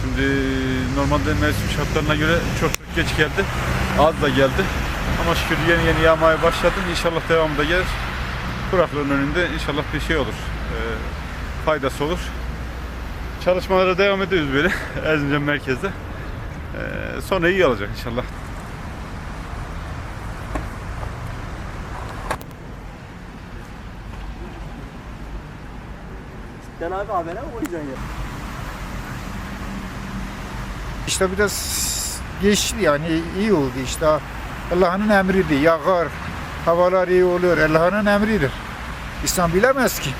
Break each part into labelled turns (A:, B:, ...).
A: Şimdi normalde mevsim şartlarına göre çok geç geldi. Az da geldi. Ama şükür yeni yeni yağmaya başladı. İnşallah devamı da gelir. Kuraklığın önünde inşallah bir şey olur. Ee, faydası olur. Çalışmalara devam ediyoruz böyle Erzincan merkezde. Ee, sonra iyi olacak inşallah.
B: Sen abi habere mi koyacaksın ya?
C: İşte biraz geçti yani iyi oldu işte. Allah'ın emridir. Yağar, havalar iyi oluyor. Allah'ın emridir. İnsan bilemez ki.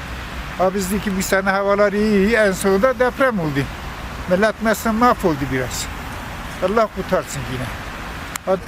C: Ha bizdeki bir sene havalar iyi, iyi en sonunda deprem oldu. Millet mesela mahvoldu biraz. Allah kurtarsın yine. Hadi